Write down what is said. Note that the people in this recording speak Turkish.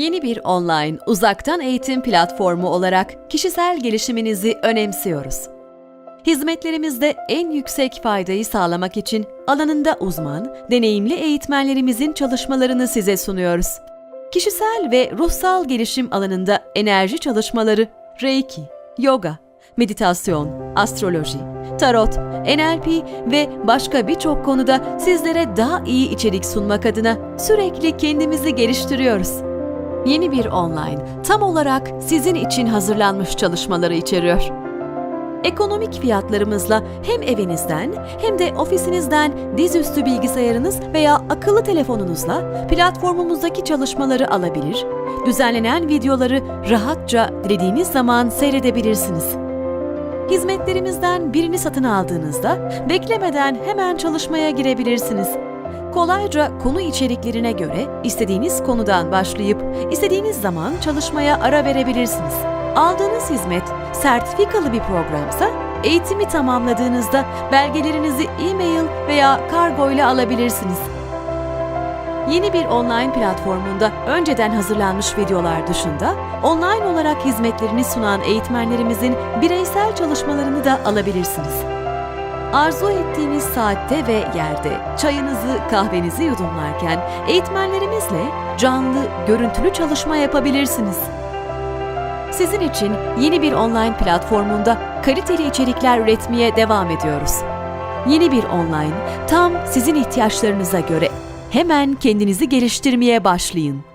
Yeni bir online uzaktan eğitim platformu olarak kişisel gelişiminizi önemsiyoruz. Hizmetlerimizde en yüksek faydayı sağlamak için alanında uzman, deneyimli eğitmenlerimizin çalışmalarını size sunuyoruz. Kişisel ve ruhsal gelişim alanında enerji çalışmaları, reiki, yoga, meditasyon, astroloji, tarot, NLP ve başka birçok konuda sizlere daha iyi içerik sunmak adına sürekli kendimizi geliştiriyoruz. Yeni bir online, tam olarak sizin için hazırlanmış çalışmaları içeriyor. Ekonomik fiyatlarımızla hem evinizden hem de ofisinizden dizüstü bilgisayarınız veya akıllı telefonunuzla platformumuzdaki çalışmaları alabilir, düzenlenen videoları rahatça dilediğiniz zaman seyredebilirsiniz. Hizmetlerimizden birini satın aldığınızda beklemeden hemen çalışmaya girebilirsiniz. Kolayca konu içeriklerine göre istediğiniz konudan başlayıp istediğiniz zaman çalışmaya ara verebilirsiniz. Aldığınız hizmet sertifikalı bir programsa eğitimi tamamladığınızda belgelerinizi e-mail veya kargo ile alabilirsiniz. Yeni bir online platformunda önceden hazırlanmış videolar dışında online olarak hizmetlerini sunan eğitmenlerimizin bireysel çalışmalarını da alabilirsiniz. Arzu ettiğiniz saatte ve yerde çayınızı, kahvenizi yudumlarken eğitmenlerimizle canlı, görüntülü çalışma yapabilirsiniz. Sizin için yeni bir online platformunda kaliteli içerikler üretmeye devam ediyoruz. Yeni bir online, tam sizin ihtiyaçlarınıza göre hemen kendinizi geliştirmeye başlayın.